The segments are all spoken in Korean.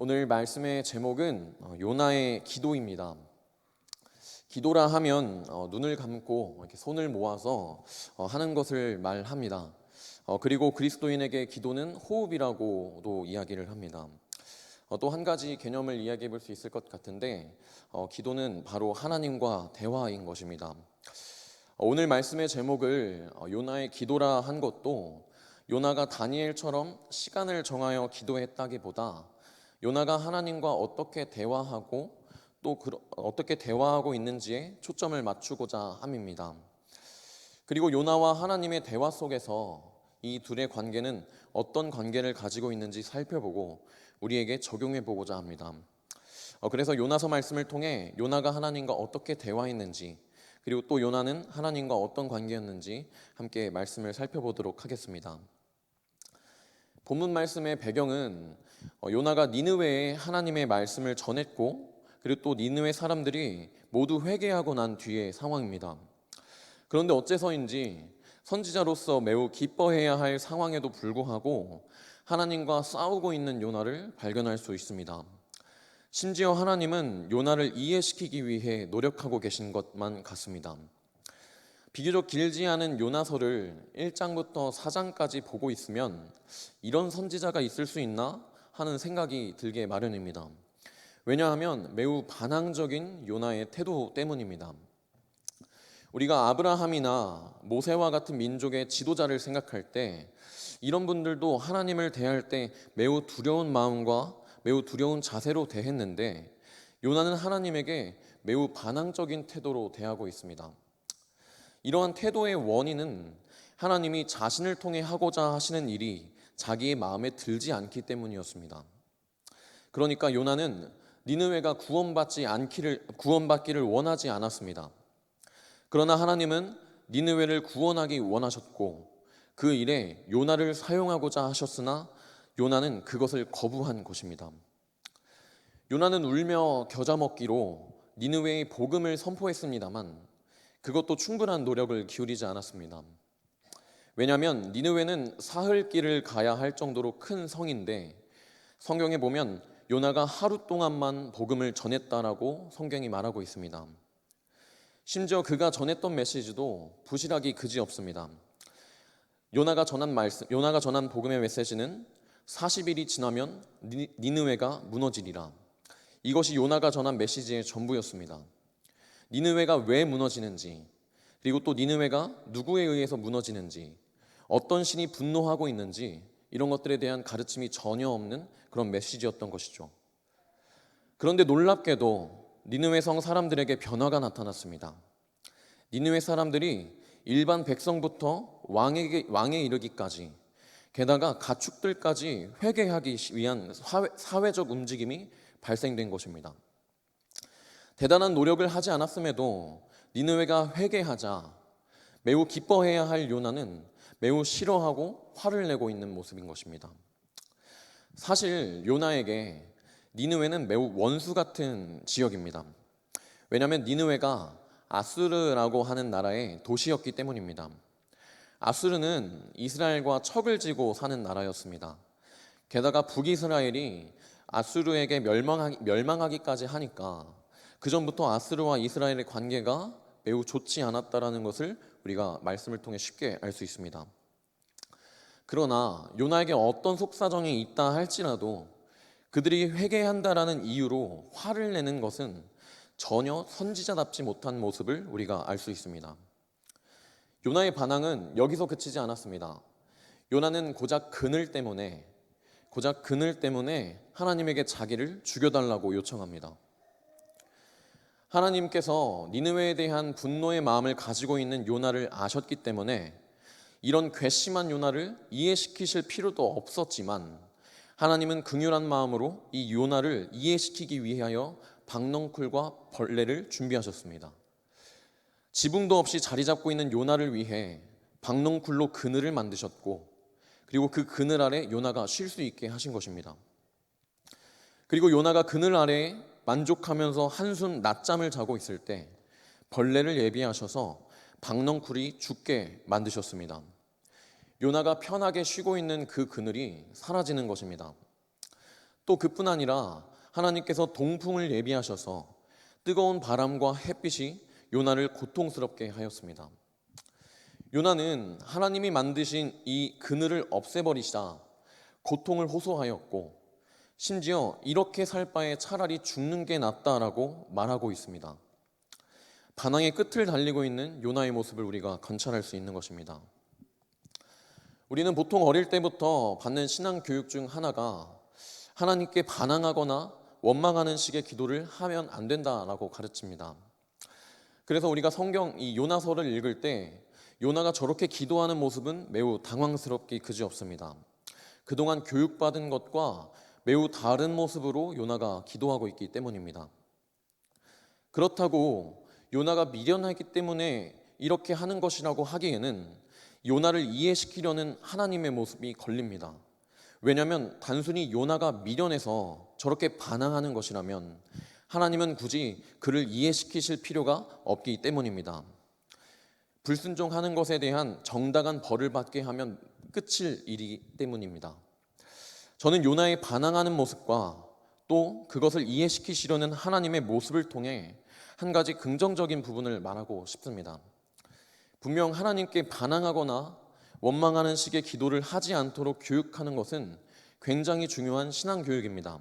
오늘 말씀의 제목은 어, 요나의 기도입니다. 기도라 하면 어, 눈을 감고 이렇게 손을 모아서 어, 하는 것을 말합니다. 어, 그리고 그리스도인에게 기도는 호흡이라고도 이야기를 합니다. 어, 또한 가지 개념을 이야기해 볼 수 있을 것 같은데 어, 기도는 바로 하나님과 대화인 것입니다. 어, 오늘 말씀의 제목을 어, 요나의 기도라 한 것도 요나가 다니엘처럼 시간을 정하여 기도했다기보다 요나가 하나님과 어떻게 대화하고 또 그, 어떻게 대화하고 있는지에 초점을 맞추고자 함입니다. 그리고 요나와 하나님의 대화 속에서 이 둘의 관계는 어떤 관계를 가지고 있는지 살펴보고 우리에게 적용해 보고자 합니다. 어, 그래서 요나서 말씀을 통해 요나가 하나님과 어떻게 대화했는지 그리고 또 요나는 하나님과 어떤 관계였는지 함께 말씀을 살펴보도록 하겠습니다. 본문 말씀의 배경은 어, 요나가 니느웨에 하나님의 말씀을 전했고 그리고 또 니느웨 사람들이 모두 회개하고 난 뒤의 상황입니다. 그런데 어째서인지 선지자로서 매우 기뻐해야 할 상황에도 불구하고 하나님과 싸우고 있는 요나를 발견할 수 있습니다. 심지어 하나님은 요나를 이해시키기 위해 노력하고 계신 것만 같습니다. 비교적 길지 않은 요나서를 1장부터 4장까지 보고 있으면 이런 선지자가 있을 수 있나 하는 생각이 들게 마련입니다. 왜냐하면 매우 반항적인 요나의 태도 때문입니다. 우리가 아브라함이나 모세와 같은 민족의 지도자를 생각할 때 이런 분들도 하나님을 대할 때 매우 두려운 마음과 매우 두려운 자세로 대했는데 요나는 하나님에게 매우 반항적인 태도로 대하고 있습니다. 이러한 태도의 원인은 하나님이 자신을 통해 하고자 하시는 일이 자기의 마음에 들지 않기 때문이었습니다. 그러니까 요나는 니느웨가 구원받지 않기를 구원받기를 원하지 않았습니다. 그러나 하나님은 니느웨를 구원하기 원하셨고 그 일에 요나를 사용하고자 하셨으나 요나는 그것을 거부한 것입니다. 요나는 울며 겨자 먹기로 니느웨의 복음을 선포했습니다만 그것도 충분한 노력을 기울이지 않았습니다. 왜냐하면 니느웨는 사흘 길을 가야 할 정도로 큰 성인데 성경에 보면 요나가 하루 동안만 복음을 전했다라고 성경이 말하고 있습니다. 심지어 그가 전했던 메시지도 부실하기 그지 없습니다. 요나가 전한 말씀, 요나가 전한 복음의 메시지는 40일이 지나면 니느웨가 무너지리라. 이것이 요나가 전한 메시지의 전부였습니다. 니느웨가 왜 무너지는지, 그리고 또 니느웨가 누구에 의해서 무너지는지, 어떤 신이 분노하고 있는지 이런 것들에 대한 가르침이 전혀 없는 그런 메시지였던 것이죠. 그런데 놀랍게도 니느웨 성 사람들에게 변화가 나타났습니다. 니느웨 사람들이 일반 백성부터 왕에게 왕에 이르기까지 게다가 가축들까지 회개하기 위한 사회, 사회적 움직임이 발생된 것입니다. 대단한 노력을 하지 않았음에도 니느웨가 회개하자 매우 기뻐해야 할 요나는 매우 싫어하고 화를 내고 있는 모습인 것입니다. 사실 요나에게 니느웨는 매우 원수 같은 지역입니다. 왜냐하면 니느웨가 아수르라고 하는 나라의 도시였기 때문입니다. 아수르는 이스라엘과 척을 지고 사는 나라였습니다. 게다가 북이스라엘이 아수르에게 멸망하기, 멸망하기까지 하니까 그 전부터 아수르와 이스라엘의 관계가 매우 좋지 않았다라는 것을 우리가 말씀을 통해 쉽게 알 수 있습니다. 그러나 요나에게 어떤 속사정이 있다 할지라도 그들이 회개한다라는 이유로 화를 내는 것은 전혀 선지자답지 못한 모습을 우리가 알 수 있습니다. 요나의 반항은 여기서 그치지 않았습니다. 요나는 고작 그늘 때문에 고작 그늘 때문에 하나님에게 자기를 죽여달라고 요청합니다. 하나님께서 니느웨에 대한 분노의 마음을 가지고 있는 요나를 아셨기 때문에 이런 괘씸한 요나를 이해시키실 필요도 없었지만 하나님은 긍휼한 마음으로 이 요나를 이해시키기 위하여 박넝쿨과 벌레를 준비하셨습니다. 지붕도 없이 자리 잡고 있는 요나를 위해 박넝쿨로 그늘을 만드셨고 그리고 그 그늘 아래 요나가 쉴 수 있게 하신 것입니다. 그리고 요나가 그늘 아래 만족하면서 한숨 낮잠을 자고 있을 때 벌레를 예비하셔서 박넝쿨이 죽게 만드셨습니다. 요나가 편하게 쉬고 있는 그 그늘이 사라지는 것입니다. 또 그뿐 아니라 하나님께서 동풍을 예비하셔서 뜨거운 바람과 햇빛이 요나를 고통스럽게 하였습니다. 요나는 하나님이 만드신 이 그늘을 없애버리시다 고통을 호소하였고 심지어 이렇게 살 바에 차라리 죽는 게 낫다라고 말하고 있습니다. 반항의 끝을 달리고 있는 요나의 모습을 우리가 관찰할 수 있는 것입니다. 우리는 보통 어릴 때부터 받는 신앙 교육 중 하나가 하나님께 반항하거나 원망하는 식의 기도를 하면 안 된다라고 가르칩니다. 그래서 우리가 성경 이 요나서를 읽을 때 요나가 저렇게 기도하는 모습은 매우 당황스럽기 그지없습니다. 그동안 교육받은 것과 매우 다른 모습으로 요나가 기도하고 있기 때문입니다. 그렇다고 요나가 미련하기 때문에 이렇게 하는 것이라고 하기에는 요나를 이해시키려는 하나님의 모습이 걸립니다. 왜냐하면 단순히 요나가 미련해서 저렇게 반항하는 것이라면 하나님은 굳이 그를 이해시키실 필요가 없기 때문입니다. 불순종하는 것에 대한 정당한 벌을 받게 하면 끝일 일이기 때문입니다. 저는 요나의 반항하는 모습과 또 그것을 이해시키시려는 하나님의 모습을 통해 한 가지 긍정적인 부분을 말하고 싶습니다. 분명 하나님께 반항하거나 원망하는 식의 기도를 하지 않도록 교육하는 것은 굉장히 중요한 신앙 교육입니다.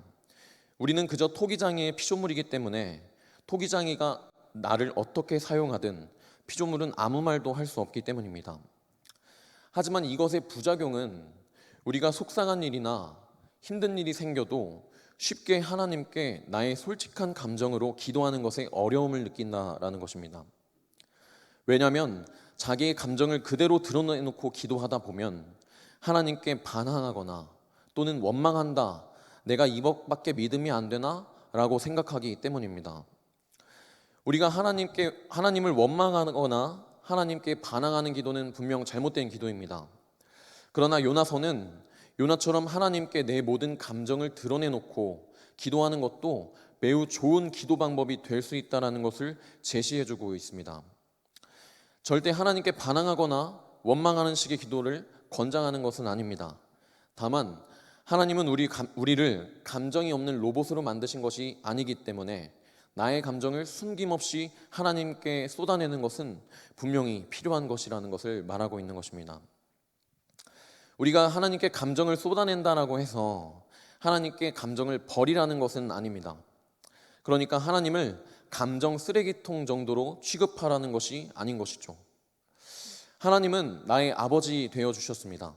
우리는 그저 토기장이의 피조물이기 때문에 토기장이가 나를 어떻게 사용하든 피조물은 아무 말도 할 수 없기 때문입니다. 하지만 이것의 부작용은 우리가 속상한 일이나 힘든 일이 생겨도 쉽게 하나님께 나의 솔직한 감정으로 기도하는 것에 어려움을 느낀다라는 것입니다. 왜냐하면 자기의 감정을 그대로 드러내놓고 기도하다 보면 하나님께 반항하거나 또는 원망한다. 내가 이것밖에 믿음이 안 되나? 라고 생각하기 때문입니다. 우리가 하나님께 하나님을 원망하거나 하나님께 반항하는 기도는 분명 잘못된 기도입니다. 그러나 요나서는 요나처럼 하나님께 내 모든 감정을 드러내놓고 기도하는 것도 매우 좋은 기도 방법이 될 수 있다라는 것을 제시해주고 있습니다. 절대 하나님께 반항하거나 원망하는 식의 기도를 권장하는 것은 아닙니다. 다만 하나님은 우리 우리를 감정이 없는 로봇으로 만드신 것이 아니기 때문에 나의 감정을 숨김없이 하나님께 쏟아내는 것은 분명히 필요한 것이라는 것을 말하고 있는 것입니다. 우리가 하나님께 감정을 쏟아낸다라고 해서 하나님께 감정을 버리라는 것은 아닙니다. 그러니까 하나님을 감정 쓰레기통 정도로 취급하라는 것이 아닌 것이죠. 하나님은 나의 아버지 되어 주셨습니다.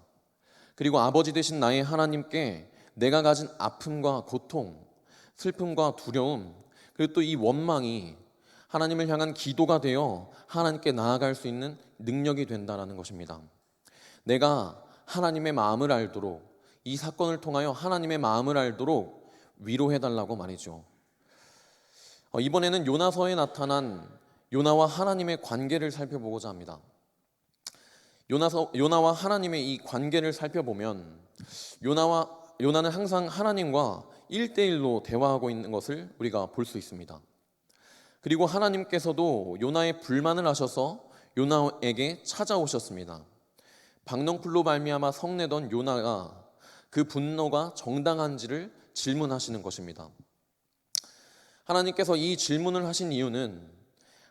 그리고 아버지 되신 나의 하나님께 내가 가진 아픔과 고통, 슬픔과 두려움, 그리고 또 이 원망이 하나님을 향한 기도가 되어 하나님께 나아갈 수 있는 능력이 된다는 것입니다. 내가 하나님의 마음을 알도록 이 사건을 통하여 하나님의 마음을 알도록 위로해 달라고 말이죠. 어, 이번에는 요나서에 나타난 요나와 하나님의 관계를 살펴보고자 합니다. 요나서 요나와 하나님의 이 관계를 살펴보면 요나와 요나는 항상 하나님과 1대1로 대화하고 있는 것을 우리가 볼 수 있습니다. 그리고 하나님께서도 요나의 불만을 하셔서 요나에게 찾아오셨습니다. 박넝풀로 말미암아 성내던 요나가 그 분노가 정당한지를 질문하시는 것입니다. 하나님께서 이 질문을 하신 이유는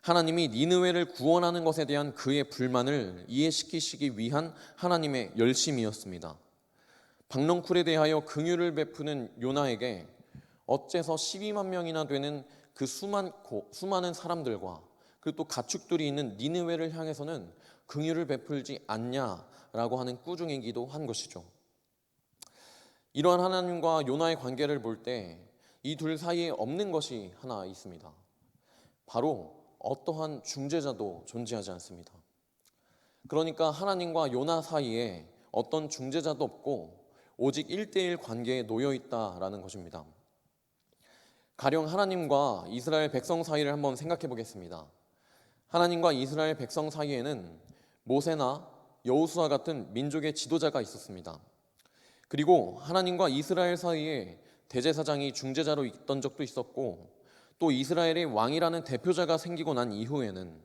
하나님이 니느웨를 구원하는 것에 대한 그의 불만을 이해시키시기 위한 하나님의 열심이었습니다. 박넝쿨에 대하여 긍휼을 베푸는 요나에게 어째서 12만 명이나 되는 그 수많고 수많은 사람들과 그리고 또 가축들이 있는 니느웨를 향해서는 긍휼을 베풀지 않냐 라고 하는 꾸중이기도 한 것이죠. 이러한 하나님과 요나의 관계를 볼 때 이 둘 사이에 없는 것이 하나 있습니다. 바로 어떠한 중재자도 존재하지 않습니다. 그러니까 하나님과 요나 사이에 어떤 중재자도 없고 오직 1대1 관계에 놓여 있다라는 것입니다. 가령 하나님과 이스라엘 백성 사이를 한번 생각해 보겠습니다. 하나님과 이스라엘 백성 사이에는 모세나 여우수와 같은 민족의 지도자가 있었습니다. 그리고 하나님과 이스라엘 사이에 대제사장이 중재자로 있던 적도 있었고 또 이스라엘의 왕이라는 대표자가 생기고 난 이후에는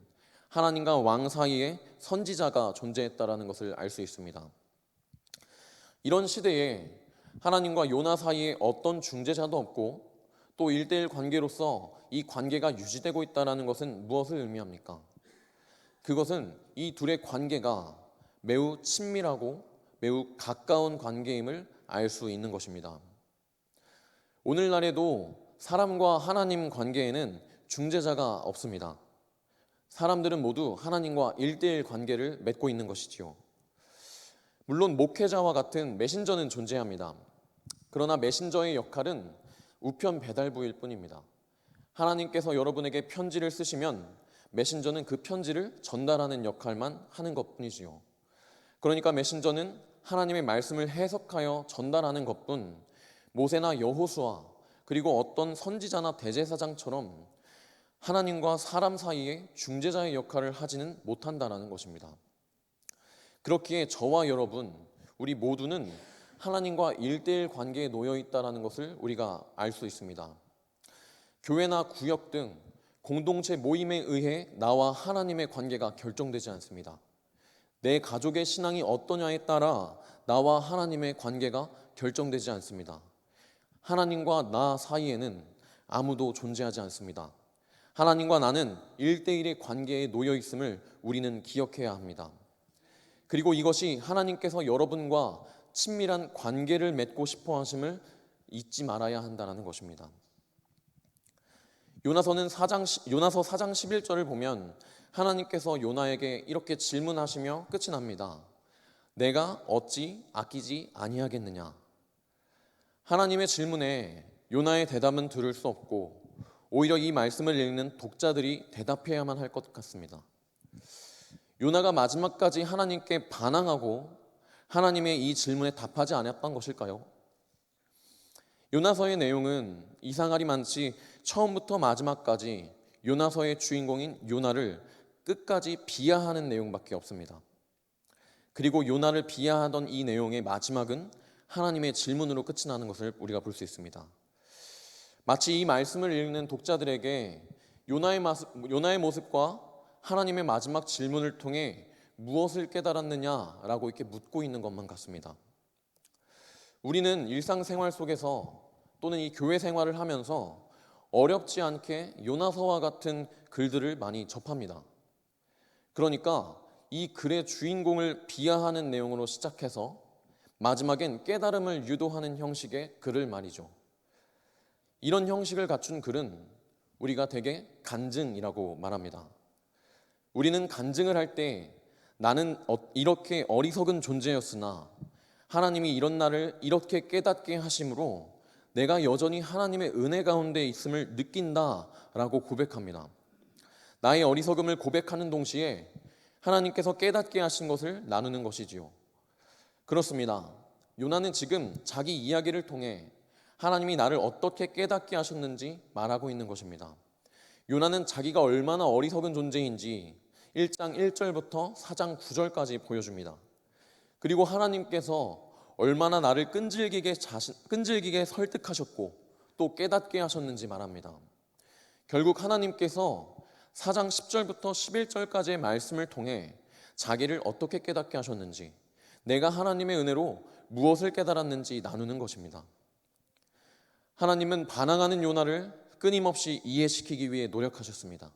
하나님과 왕 사이에 선지자가 존재했다라는 것을 알 수 있습니다. 이런 시대에 하나님과 요나 사이에 어떤 중재자도 없고 또 일대일 관계로서 이 관계가 유지되고 있다는 것은 무엇을 의미합니까? 그것은 이 둘의 관계가 매우 친밀하고 매우 가까운 관계임을 알 수 있는 것입니다. 오늘날에도 사람과 하나님 관계에는 중재자가 없습니다. 사람들은 모두 하나님과 일대일 관계를 맺고 있는 것이지요. 물론 목회자와 같은 메신저는 존재합니다. 그러나 메신저의 역할은 우편 배달부일 뿐입니다. 하나님께서 여러분에게 편지를 쓰시면 메신저는 그 편지를 전달하는 역할만 하는 것 뿐이지요. 그러니까 메신저는 하나님의 말씀을 해석하여 전달하는 것뿐 모세나 여호수아 그리고 어떤 선지자나 대제사장처럼 하나님과 사람 사이에 중재자의 역할을 하지는 못한다라는 것입니다. 그렇기에 저와 여러분 우리 모두는 하나님과 일대일 관계에 놓여 있다라는 것을 우리가 알 수 있습니다. 교회나 구역 등 공동체 모임에 의해 나와 하나님의 관계가 결정되지 않습니다. 내 가족의 신앙이 어떠냐에 따라 나와 하나님의 관계가 결정되지 않습니다. 하나님과 나 사이에는 아무도 존재하지 않습니다. 하나님과 나는 일대일의 관계에 놓여 있음을 우리는 기억해야 합니다. 그리고 이것이 하나님께서 여러분과 친밀한 관계를 맺고 싶어 하심을 잊지 말아야 한다는 것입니다. 요나서는 4장, 요나서 4장 11절을 보면 하나님께서 요나에게 이렇게 질문하시며 끝이 납니다. 내가 어찌 아끼지 아니하겠느냐? 하나님의 질문에 요나의 대답은 들을 수 없고 오히려 이 말씀을 읽는 독자들이 대답해야만 할 것 같습니다. 요나가 마지막까지 하나님께 반항하고 하나님의 이 질문에 답하지 않았던 것일까요? 요나서의 내용은 이상하리 많지 처음부터 마지막까지 요나서의 주인공인 요나를 끝까지 비하하는 내용밖에 없습니다. 그리고 요나를 비하하던 이 내용의 마지막은 하나님의 질문으로 끝이 나는 것을 우리가 볼 수 있습니다. 마치 이 말씀을 읽는 독자들에게 요나의, 마습, 요나의 모습과 하나님의 마지막 질문을 통해 무엇을 깨달았느냐라고 이렇게 묻고 있는 것만 같습니다. 우리는 일상생활 속에서 또는 이 교회 생활을 하면서 어렵지 않게 요나서와 같은 글들을 많이 접합니다. 그러니까 이 글의 주인공을 비하하는 내용으로 시작해서 마지막엔 깨달음을 유도하는 형식의 글을 말이죠. 이런 형식을 갖춘 글은 우리가 대개 간증이라고 말합니다. 우리는 간증을 할 때 나는 어- 이렇게 어리석은 존재였으나 하나님이 이런 나를 이렇게 깨닫게 하심으로 내가 여전히 하나님의 은혜 가운데 있음을 느낀다라고 고백합니다. 나의 어리석음을 고백하는 동시에 하나님께서 깨닫게 하신 것을 나누는 것이지요. 그렇습니다. 요나는 지금 자기 이야기를 통해 하나님이 나를 어떻게 깨닫게 하셨는지 말하고 있는 것입니다. 요나는 자기가 얼마나 어리석은 존재인지 1장 1절부터 4장 9절까지 보여줍니다. 그리고 하나님께서 얼마나 나를 끈질기게 자신, 끈질기게 설득하셨고 또 깨닫게 하셨는지 말합니다. 결국 하나님께서 4장 10절부터 11절까지의 말씀을 통해 자기를 어떻게 깨닫게 하셨는지 내가 하나님의 은혜로 무엇을 깨달았는지 나누는 것입니다. 하나님은 반항하는 요나를 끊임없이 이해시키기 위해 노력하셨습니다.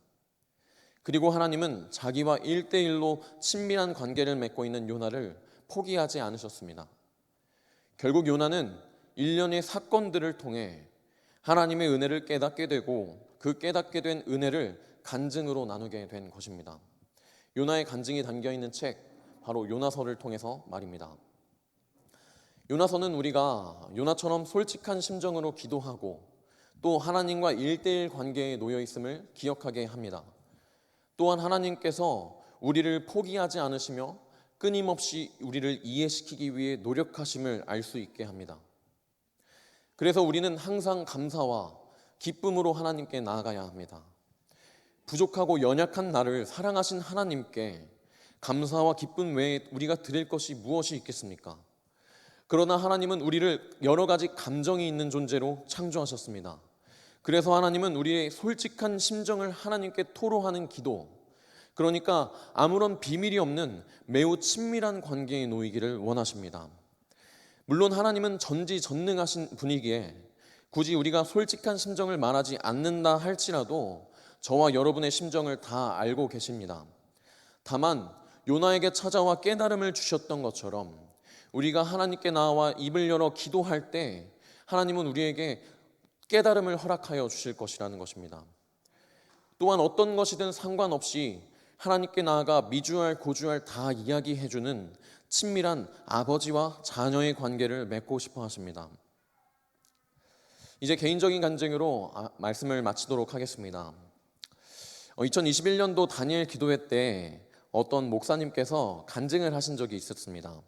그리고 하나님은 자기와 일대일로 친밀한 관계를 맺고 있는 요나를 포기하지 않으셨습니다. 결국 요나는 일련의 사건들을 통해 하나님의 은혜를 깨닫게 되고 그 깨닫게 된 은혜를 간증으로 나누게 된 것입니다. 요나의 간증이 담겨 있는 책 바로 요나서를 통해서 말입니다. 요나서는 우리가 요나처럼 솔직한 심정으로 기도하고 또 하나님과 일대일 관계에 놓여 있음을 기억하게 합니다. 또한 하나님께서 우리를 포기하지 않으시며 끊임없이 우리를 이해시키기 위해 노력하심을 알 수 있게 합니다. 그래서 우리는 항상 감사와 기쁨으로 하나님께 나아가야 합니다. 부족하고 연약한 나를 사랑하신 하나님께 감사와 기쁨 외에 우리가 드릴 것이 무엇이 있겠습니까? 그러나 하나님은 우리를 여러 가지 감정이 있는 존재로 창조하셨습니다. 그래서 하나님은 우리의 솔직한 심정을 하나님께 토로하는 기도, 그러니까 아무런 비밀이 없는 매우 친밀한 관계에 놓이기를 원하십니다. 물론 하나님은 전지전능하신 분이기에 굳이 우리가 솔직한 심정을 말하지 않는다 할지라도 저와 여러분의 심정을 다 알고 계십니다. 다만 요나에게 찾아와 깨달음을 주셨던 것처럼 우리가 하나님께 나와 입을 열어 기도할 때 하나님은 우리에게 깨달음을 허락하여 주실 것이라는 것입니다. 또한 어떤 것이든 상관없이 하나님께 나아가 미주알 고주알 다 이야기해 주는 친밀한 아버지와 자녀의 관계를 맺고 싶어 하십니다. 이제 개인적인 간증으로 아, 말씀을 마치도록 하겠습니다. 2021년도 다니엘 기도회 때 어떤 목사님께서 간증을 하신 적이 있었습니다.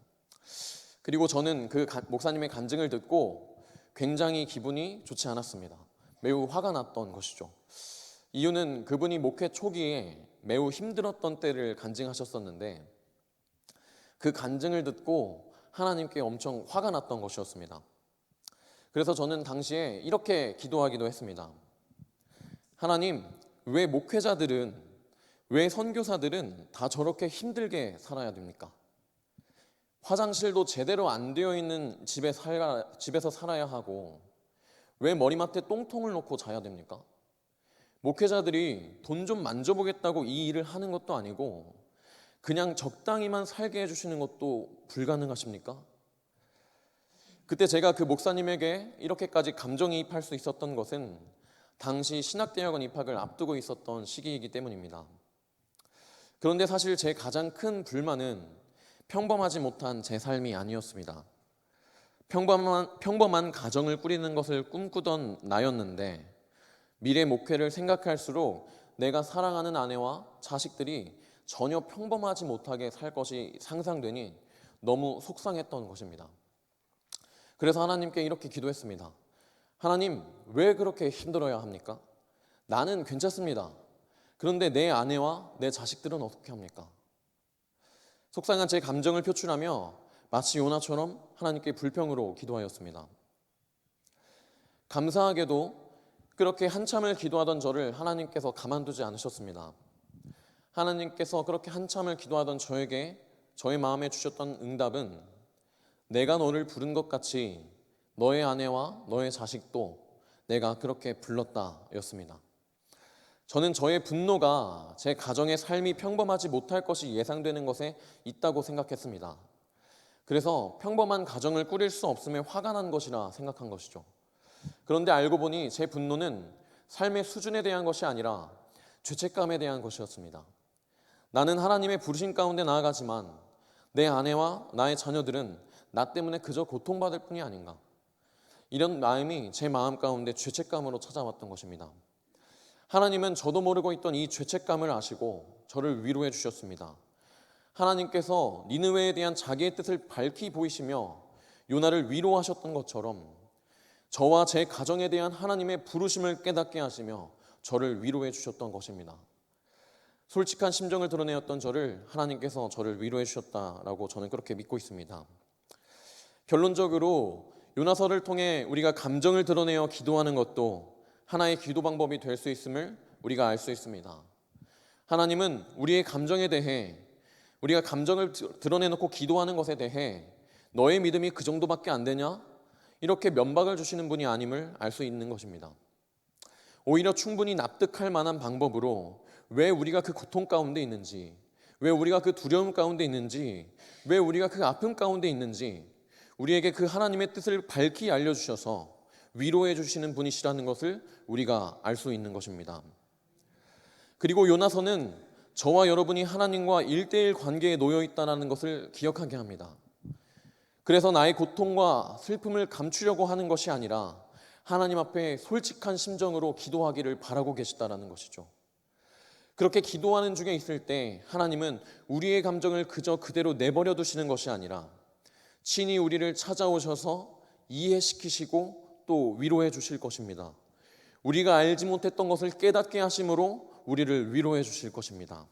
그리고 저는 그 가- 목사님의 간증을 듣고 굉장히 기분이 좋지 않았습니다. 매우 화가 났던 것이죠. 이유는 그분이 목회 초기에 매우 힘들었던 때를 간증하셨었는데 그 간증을 듣고 하나님께 엄청 화가 났던 것이었습니다. 그래서 저는 당시에 이렇게 기도하기도 했습니다. 하나님, 왜 목회자들은, 왜 선교사들은 다 저렇게 힘들게 살아야 됩니까? 화장실도 제대로 안 되어 있는 집에 살아, 집에서 살아야 하고, 왜 머리맡에 똥통을 놓고 자야 됩니까? 목회자들이 돈 좀 만져보겠다고 이 일을 하는 것도 아니고, 그냥 적당히만 살게 해주시는 것도 불가능하십니까? 그때 제가 그 목사님에게 이렇게까지 감정이입할 수 있었던 것은 당시 신학대학원 입학을 앞두고 있었던 시기이기 때문입니다. 그런데 사실 제 가장 큰 불만은 평범하지 못한 제 삶이 아니었습니다. 평범한, 평범한 가정을 꾸리는 것을 꿈꾸던 나였는데 미래 목회를 생각할수록 내가 사랑하는 아내와 자식들이 전혀 평범하지 못하게 살 것이 상상되니 너무 속상했던 것입니다. 그래서 하나님께 이렇게 기도했습니다. 하나님, 왜 그렇게 힘들어야 합니까? 나는 괜찮습니다. 그런데 내 아내와 내 자식들은 어떻게 합니까? 속상한 제 감정을 표출하며 마치 요나처럼 하나님께 불평으로 기도하였습니다. 감사하게도 그렇게 한참을 기도하던 저를 하나님께서 가만두지 않으셨습니다. 하나님께서 그렇게 한참을 기도하던 저에게 저의 마음에 주셨던 응답은 내가 너를 부른 것 같이 너의 아내와 너의 자식도 내가 그렇게 불렀다였습니다. 저는 저의 분노가 제 가정의 삶이 평범하지 못할 것이 예상되는 것에 있다고 생각했습니다. 그래서 평범한 가정을 꾸릴 수 없음에 화가 난 것이라 생각한 것이죠. 그런데 알고 보니 제 분노는 삶의 수준에 대한 것이 아니라 죄책감에 대한 것이었습니다. 나는 하나님의 부르심 가운데 나아가지만 내 아내와 나의 자녀들은 나 때문에 그저 고통받을 뿐이 아닌가. 이런 마음이 제 마음 가운데 죄책감으로 찾아왔던 것입니다. 하나님은 저도 모르고 있던 이 죄책감을 아시고 저를 위로해 주셨습니다. 하나님께서 니느웨에 대한 자기의 뜻을 밝히 보이시며 요나를 위로하셨던 것처럼 저와 제 가정에 대한 하나님의 부르심을 깨닫게 하시며 저를 위로해 주셨던 것입니다. 솔직한 심정을 드러내었던 저를 하나님께서 저를 위로해 주셨다라고 저는 그렇게 믿고 있습니다. 결론적으로 요나서를 통해 우리가 감정을 드러내어 기도하는 것도 하나의 기도 방법이 될 수 있음을 우리가 알 수 있습니다. 하나님은 우리의 감정에 대해 우리가 감정을 드러내놓고 기도하는 것에 대해 너의 믿음이 그 정도밖에 안 되냐? 이렇게 면박을 주시는 분이 아님을 알 수 있는 것입니다. 오히려 충분히 납득할 만한 방법으로 왜 우리가 그 고통 가운데 있는지, 왜 우리가 그 두려움 가운데 있는지, 왜 우리가 그 아픔 가운데 있는지 우리에게 그 하나님의 뜻을 밝히 알려주셔서 위로해 주시는 분이시라는 것을 우리가 알 수 있는 것입니다. 그리고 요나서는 저와 여러분이 하나님과 일대일 관계에 놓여 있다는 것을 기억하게 합니다. 그래서 나의 고통과 슬픔을 감추려고 하는 것이 아니라 하나님 앞에 솔직한 심정으로 기도하기를 바라고 계시다라는 것이죠. 그렇게 기도하는 중에 있을 때 하나님은 우리의 감정을 그저 그대로 내버려 두시는 것이 아니라 친히 우리를 찾아오셔서 이해시키시고 또 위로해 주실 것입니다. 우리가 알지 못했던 것을 깨닫게 하심으로 우리를 위로해 주실 것입니다.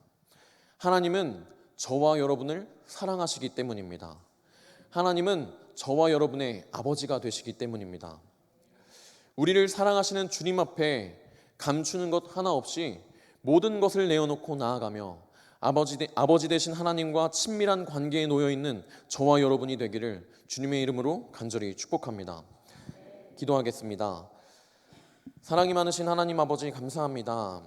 하나님은 저와 여러분을 사랑하시기 때문입니다. 하나님은 저와 여러분의 아버지가 되시기 때문입니다. 우리를 사랑하시는 주님 앞에 감추는 것 하나 없이 모든 것을 내어놓고 나아가며 아버지, 되, 아버지 되신 하나님과 친밀한 관계에 놓여 있는 저와 여러분이 되기를 주님의 이름으로 간절히 축복합니다. 기도하겠습니다. 사랑이 많으신 하나님 아버지 감사합니다.